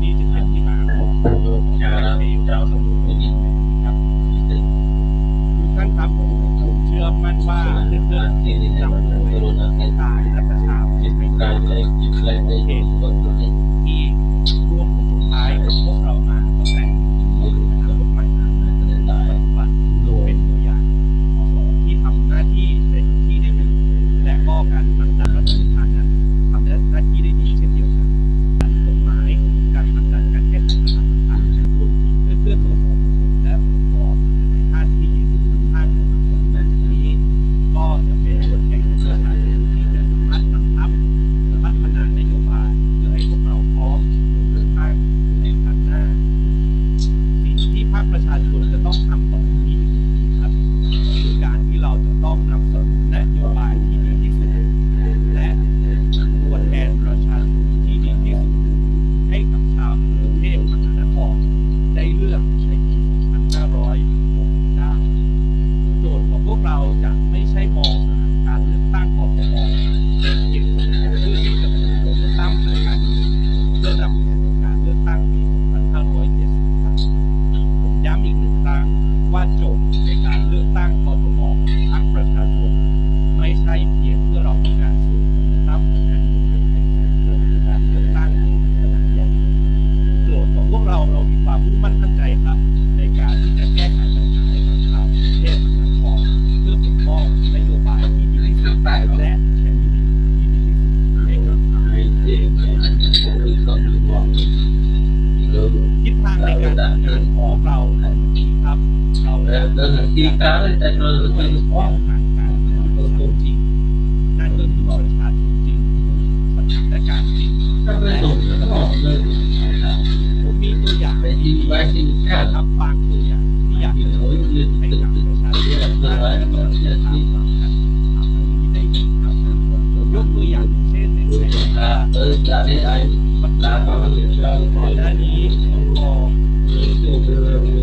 ที่จะเป็นที่มาขช่ครับท่านครับผมเชื่อมั่นว่าเพื่อนๆที่จำป่วยตายและประชาชนไม่ได้เหตุ Doctor of Love และเรื่องที่การได้แต่เราต้องเป็นของตัวจริงนั่นก็คือประชานจริงปะชาชนการจริงถ้าไม่ถูกก็บอกเลยผมมีตัวอย่างไปที่ไว้ที่แค่ทำบางตัวอย่างที่อยากเห็นโอ้ยยืนให้กับประชาชนและประชาชนที่ได้ยินครับยกตัวอย่างเช่นในเรื่องเออจะได้ไอ้ลาก็เหลือก่อนหน้านี้รอ Gracias.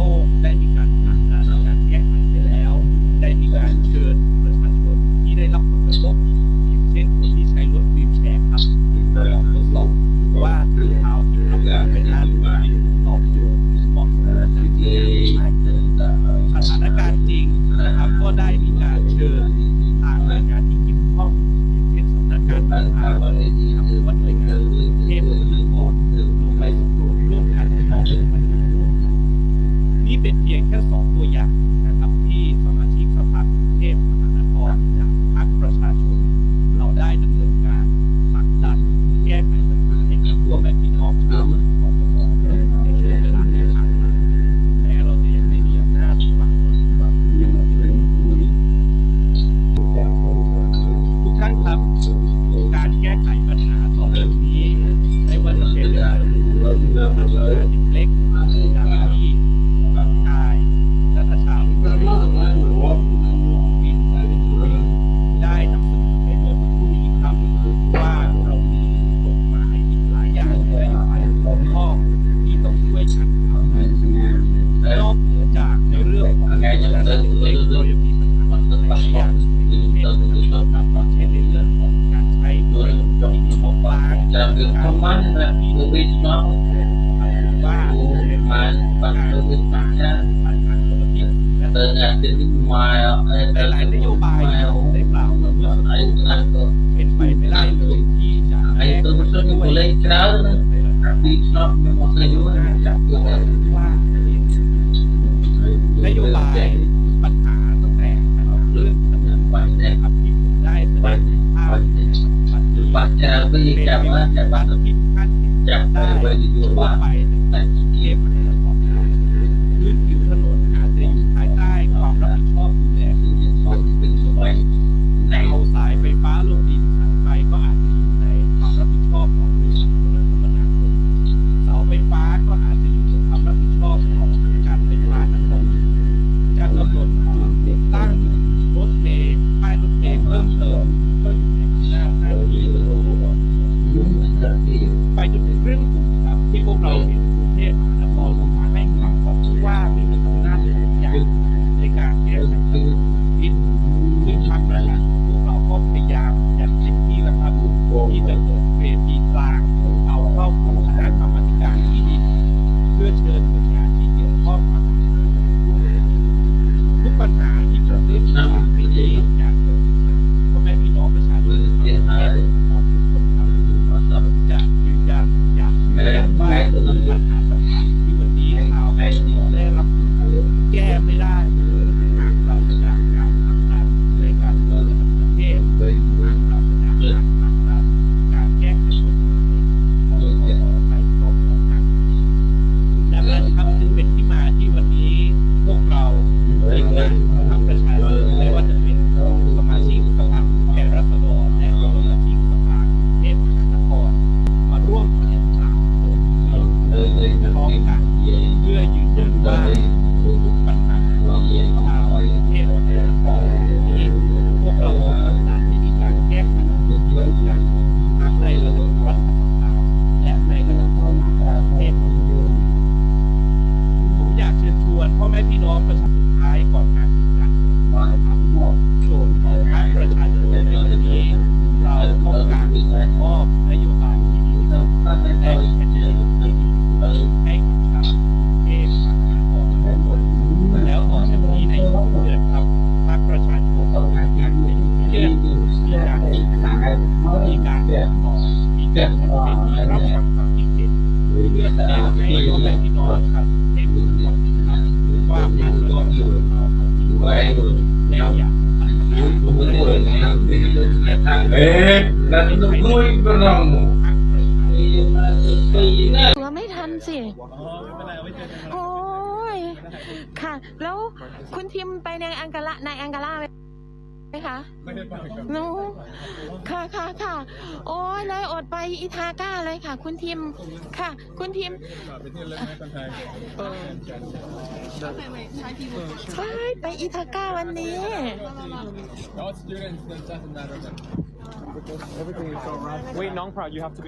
Oh, ตัวอย่างนะครับที่สมาชิกสภากรุงเทพมหานคร được thông minh là được biết nó mà bắt được biết mà nha từ ngày đến bên ngoài từ lại đến vô bài để bảo nó lại là bên mày mới lại được chi trả ai tôi muốn nói một lấy cháu biết nó mà cái vô chắc được นโยบายปัญหาตั้งแต่เรื่องดำเนินการที่ผมได้แสดง บันนี้ baca เป็น beri นโย พ่อแม่พี่น้องประชาชนท้ายก่อนการถึงการเมืองนะครับโจทย์ของพรรคประชาชนในวันนี้เราต้องการมอบนโยบายที่ดีที่สุดและแคนดิเดตที่ดีที่สุดให้กับชาวเทพมหานครทุกคนแล้วต่อจากนี้ในทุกเดือนครับพรรคประชาชนต้องการการเป็นเรื่องมีการศึกษามีการเรียนต่อมีการเป็นที่รับฟังความคิดเห็นเพื่อแสดงให้พ่อแม่พี่ Eh, dan tungguin penamu. พรรคประชาชนตัวไม่ทันสิ โอ้ย ค่ะ แล้วคุณทิมไปในอังกาละในอังกาล่าไหม คะไม่ได้ไปครับนูค่ะค่ะค่ะ โอ้ยเลยอดไปอิทาก้าเลยค่ะ คุณทิม ค่ะ คุณทิมไปไปอิทาก้าวันนี้ Wait, Nong Pro, you have to be.